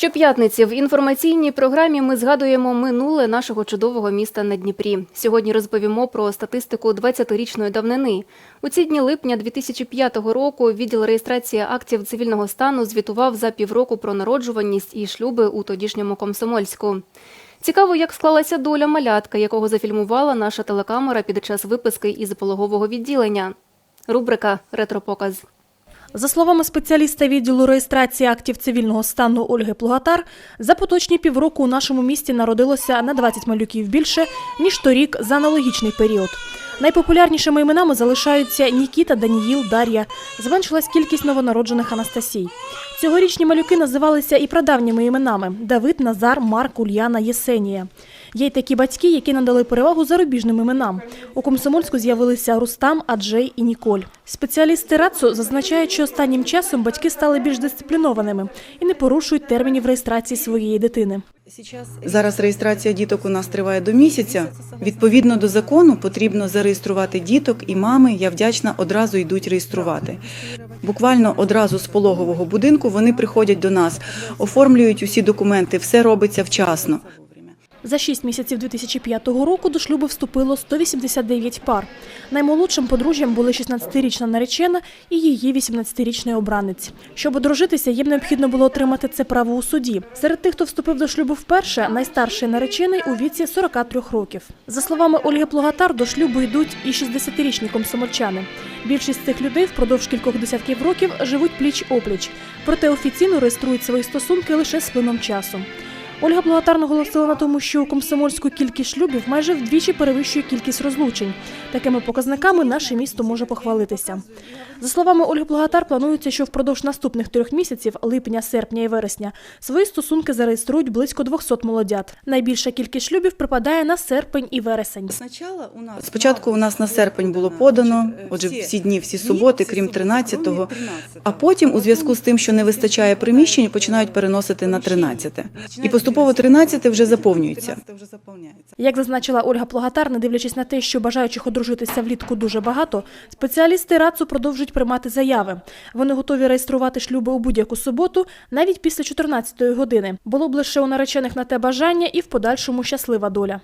Щоп'ятниці в інформаційній програмі ми згадуємо минуле нашого чудового міста на Дніпрі. Сьогодні розповімо про статистику 20-річної давнини. У ці дні липня 2005 року відділ реєстрації актів цивільного стану звітував за півроку про народжуваність і шлюби у тодішньому Комсомольську. Цікаво, як склалася доля малятка, якого зафільмувала наша телекамера під час виписки із пологового відділення. Рубрика Ретропоказ. За словами спеціаліста відділу реєстрації актів цивільного стану Ольги Плугатар, за поточні півроку у нашому місті народилося на 20 малюків більше, ніж торік за аналогічний період. Найпопулярнішими іменами залишаються Нікіта, Даніїл, Дар'я. Зменшилась кількість новонароджених Анастасій. Цьогорічні малюки називалися і прадавніми іменами – Давид, Назар, Марк, Ульяна, Єсенія. Є й такі батьки, які надали перевагу зарубіжним іменам. У Комсомольську з'явилися Рустам, Аджей і Ніколь. Спеціалісти РАЦУ зазначають, що останнім часом батьки стали більш дисциплінованими і не порушують термінів реєстрації своєї дитини. Зараз реєстрація діток у нас триває до місяця. Відповідно до закону потрібно зареєструвати діток, і мами, я вдячна, одразу йдуть реєструвати. Буквально одразу з пологового будинку вони приходять до нас, оформлюють усі документи, все робиться вчасно. За 6 місяців 2005 року до шлюбу вступило 189 пар. Наймолодшим подружжям були 16-річна наречена і її 18-річний обранець. Щоб одружитися, їм необхідно було отримати це право у суді. Серед тих, хто вступив до шлюбу вперше, найстарший наречений у віці 43 років. За словами Ольги Плугатар, до шлюбу йдуть і 60-річні комсомольчани. Більшість цих людей впродовж кількох десятків років живуть пліч-опліч, проте офіційно реєструють свої стосунки лише з плином часу. Ольга Благотар наголосила на тому, що у комсомольську кількість шлюбів майже вдвічі перевищує кількість розлучень. Такими показниками наше місто може похвалитися. За словами Ольги Благотар, планується, що впродовж наступних трьох місяців липня, серпня і вересня свої стосунки зареєструють близько 200 молодят. Найбільша кількість шлюбів припадає на серпень і вересень. Спочатку у нас на серпень було подано, отже, всі дні, всі суботи, крім 13-го, а потім, у зв'язку з тим, що не вистачає приміщень, починають переносити на 13-те. І поступово 13-те вже заповнюється. Як зазначила Ольга Плогатар, не дивлячись на те, що бажаючих одружитися влітку дуже багато, спеціалісти РАЦУ продовжують приймати заяви. Вони готові реєструвати шлюби у будь-яку суботу, навіть після 14-ї години. Було б лише у наречених на те бажання і в подальшому щаслива доля.